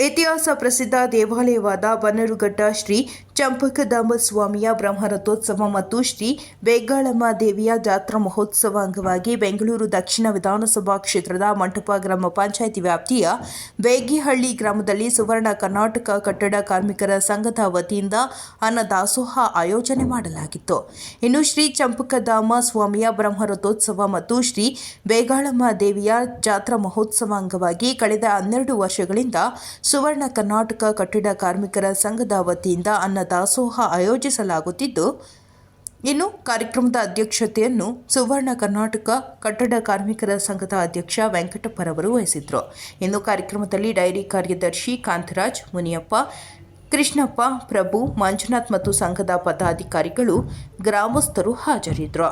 ಇತಿಹಾಸ ಪ್ರಸಿದ್ಧ ದೇವಾಲಯವಾದ ಬನ್ನರುಘಟ್ಟ ಶ್ರೀ ಚಂಪಕಧಾಮ ಸ್ವಾಮಿಯ ಬ್ರಹ್ಮರಥೋತ್ಸವ ಮತ್ತು ಶ್ರೀ ಬೇಗಾಳಮ್ಮ ದೇವಿಯ ಜಾತ್ರಾ ಮಹೋತ್ಸವ ಅಂಗವಾಗಿ ಬೆಂಗಳೂರು ದಕ್ಷಿಣ ವಿಧಾನಸಭಾ ಕ್ಷೇತ್ರದ ಮಂಟಪ ಗ್ರಾಮ ಪಂಚಾಯಿತಿ ವ್ಯಾಪ್ತಿಯ ಬೇಗಿಹಳ್ಳಿ ಗ್ರಾಮದಲ್ಲಿ ಸುವರ್ಣ ಕರ್ನಾಟಕ ಕಟ್ಟಡ ಕಾರ್ಮಿಕರ ಸಂಘದ ವತಿಯಿಂದ ಅನ್ನದಾಸೋಹ ಆಯೋಜನೆ ಮಾಡಲಾಗಿತ್ತು. ಇನ್ನು ಶ್ರೀ ಚಂಪಕಧಾಮ ಸ್ವಾಮಿಯ ಬ್ರಹ್ಮರಥೋತ್ಸವ ಮತ್ತು ಶ್ರೀ ಬೇಗಾಳಮ್ಮ ದೇವಿಯ ಜಾತ್ರಾ ಮಹೋತ್ಸವ ಅಂಗವಾಗಿ ಕಳೆದ ಹನ್ನೆರಡು ವರ್ಷಗಳಿಂದ ಸುವರ್ಣ ಕರ್ನಾಟಕ ಕಟ್ಟಡ ಕಾರ್ಮಿಕರ ಸಂಘದ ವತಿಯಿಂದ ಅನ್ನದಾಸೋಹ ಆಯೋಜಿಸಲಾಗುತ್ತಿದ್ದು, ಇನ್ನು ಕಾರ್ಯಕ್ರಮದ ಅಧ್ಯಕ್ಷತೆಯನ್ನು ಸುವರ್ಣ ಕರ್ನಾಟಕ ಕಟ್ಟಡ ಕಾರ್ಮಿಕರ ಸಂಘದ ಅಧ್ಯಕ್ಷ ವೆಂಕಟಪ್ಪರವರು ವಹಿಸಿದ್ರು. ಇನ್ನು ಕಾರ್ಯಕ್ರಮದಲ್ಲಿ ಡೈರಿ ಕಾರ್ಯದರ್ಶಿ ಕಾಂತರಾಜ್, ಮುನಿಯಪ್ಪ, ಕೃಷ್ಣಪ್ಪ, ಪ್ರಭು, ಮಂಜುನಾಥ್ ಮತ್ತು ಸಂಘದ ಪದಾಧಿಕಾರಿಗಳು, ಗ್ರಾಮಸ್ಥರು ಹಾಜರಿದ್ದರು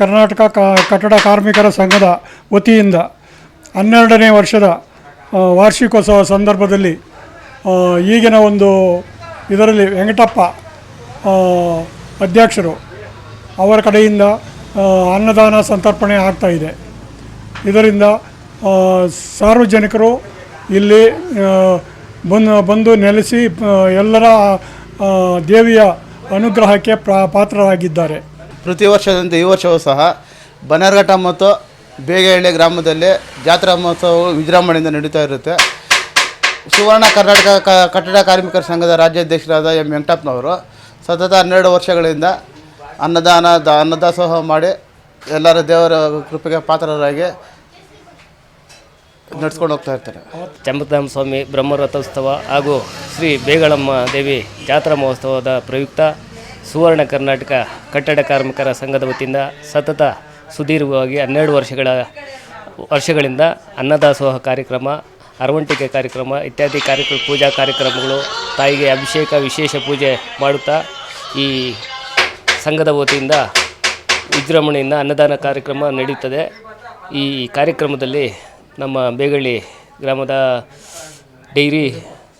ಕರ್ನಾಟಕ ಕಟ್ಟಡ ಕಾರ್ಮಿಕರ ಸಂಘದ ವತಿಯಿಂದ ಹನ್ನೆರಡನೇ ವರ್ಷದ ವಾರ್ಷಿಕೋತ್ಸವ ಸಂದರ್ಭದಲ್ಲಿ ಈಗಿನ ಒಂದು ಇದರಲ್ಲಿ ವೆಂಕಟಪ್ಪ ಅಧ್ಯಕ್ಷರು ಅವರ ಕಡೆಯಿಂದ ಅನ್ನದಾನ ಸಂತರ್ಪಣೆ ಆಗ್ತಾ ಇದೆ. ಇದರಿಂದ ಸಾರ್ವಜನಿಕರು ಇಲ್ಲಿ ಬಂದು ಬಂದು ನೆಲೆಸಿ ಎಲ್ಲರ ದೇವಿಯ ಅನುಗ್ರಹಕ್ಕೆ ಪಾತ್ರರಾಗಿದ್ದಾರೆ. ಪ್ರತಿ ವರ್ಷದಂತೆ ಈ ವರ್ಷವೂ ಸಹ ಬನ್ನರ್ಘಟ್ಟ ಮತ್ತು ಬೇಗಹಳ್ಳಿ ಗ್ರಾಮದಲ್ಲಿ ಜಾತ್ರಾ ಮಹೋತ್ಸವವು ವಿಜೃಂಭಣೆಯಿಂದ ನಡೀತಾ ಇರುತ್ತೆ. ಸುವರ್ಣ ಕರ್ನಾಟಕ ಕಟ್ಟಡ ಕಾರ್ಮಿಕರ ಸಂಘದ ರಾಜ್ಯಾಧ್ಯಕ್ಷರಾದ ಎಂ ವೆಂಕಟಪ್ಪನವರು ಸತತ ಹನ್ನೆರಡು ವರ್ಷಗಳಿಂದ ಅನ್ನದಾನ, ದ, ಅನ್ನದಾಸೋಹ ಮಾಡಿ ಎಲ್ಲರ ದೇವರ ಕೃಪೆಗೆ ಪಾತ್ರರಾಗಿ ನಡ್ಸ್ಕೊಂಡು ಹೋಗ್ತಾ ಇರ್ತಾರೆ. ಚಂಬತಾಮ ಸ್ವಾಮಿ ಬ್ರಹ್ಮರಥೋತ್ಸವ ಹಾಗೂ ಶ್ರೀ ಬೇಗಳಮ್ಮ ದೇವಿ ಜಾತ್ರಾ ಮಹೋತ್ಸವದ ಪ್ರಯುಕ್ತ ಸುವರ್ಣ ಕರ್ನಾಟಕ ಕಟ್ಟಡ ಕಾರ್ಮಿಕರ ಸಂಘದ ವತಿಯಿಂದ ಸತತ ಸುದೀರ್ಘವಾಗಿ ಹನ್ನೆರಡು ವರ್ಷಗಳ ವರ್ಷಗಳಿಂದ ಅನ್ನದಾಸೋಹ ಕಾರ್ಯಕ್ರಮ, ಅರವಂಟಿಕೆ ಕಾರ್ಯಕ್ರಮ ಇತ್ಯಾದಿ ಕಾರ್ಯಕ್ರಮ, ಪೂಜಾ ಕಾರ್ಯಕ್ರಮಗಳು, ತಾಯಿಗೆ ಅಭಿಷೇಕ, ವಿಶೇಷ ಪೂಜೆ ಮಾಡುತ್ತಾ ಈ ಸಂಘದ ವತಿಯಿಂದ ವಿಜೃಂಭಣೆಯಿಂದ ಅನ್ನದಾನ ಕಾರ್ಯಕ್ರಮ ನಡೆಯುತ್ತದೆ. ಈ ಕಾರ್ಯಕ್ರಮದಲ್ಲಿ ನಮ್ಮ ಬೇಗಳ್ಳಿ ಗ್ರಾಮದ ಡೈರಿ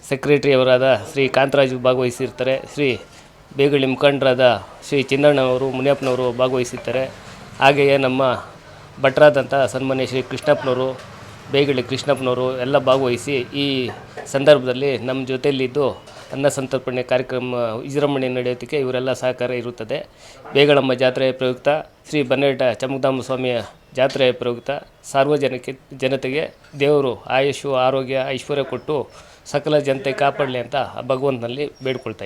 ಸೆಕ್ರೆಟರಿಯವರಾದ ಶ್ರೀ ಕಾಂತರಾಜು ಭಾಗವಹಿಸಿರ್ತಾರೆ. ಶ್ರೀ ಬೇಗಳ್ಳಿ ಮುಖಂಡರಾದ ಶ್ರೀ ಚಿನ್ನಣ್ಣವರು ಮುನಿಯಪ್ಪನವರು ಭಾಗವಹಿಸಿದ್ದಾರೆ ಹಾಗೆಯೇ ನಮ್ಮ ಭಟ್ರಾದಂಥ ಸನ್ಮಾನ್ಯ ಶ್ರೀ ಕೃಷ್ಣಪ್ಪನವರು, ಬೇಗುಳಿ ಕೃಷ್ಣಪ್ಪನವರು ಎಲ್ಲ ಭಾಗವಹಿಸಿ ಈ ಸಂದರ್ಭದಲ್ಲಿ ನಮ್ಮ ಜೊತೆಯಲ್ಲಿದ್ದು ಅನ್ನ ಸಂತರ್ಪಣೆ ಕಾರ್ಯಕ್ರಮ, ವಿಜೃಂಭಣೆ ನಡೆಯೋದಕ್ಕೆ ಇವರೆಲ್ಲ ಸಹಕಾರ ಇರುತ್ತದೆ. ಬೇಗಳಮ್ಮ ಜಾತ್ರೆಯ ಪ್ರಯುಕ್ತ, ಶ್ರೀ ಬನ್ನೇಟ ಚಮಕಧಾಮ ಸ್ವಾಮಿಯ ಜಾತ್ರೆಯ ಪ್ರಯುಕ್ತ, ಸಾರ್ವಜನಿಕ ಜನತೆಗೆ ದೇವರು ಆಯುಷು, ಆರೋಗ್ಯ, ಐಶ್ವರ್ಯ ಕೊಟ್ಟು ಸಕಲ ಜನತೆ ಕಾಪಾಡಲಿ ಅಂತ ಆ ಭಗವಂತನಲ್ಲಿ ಬೇಡ್ಕೊಳ್ತಾ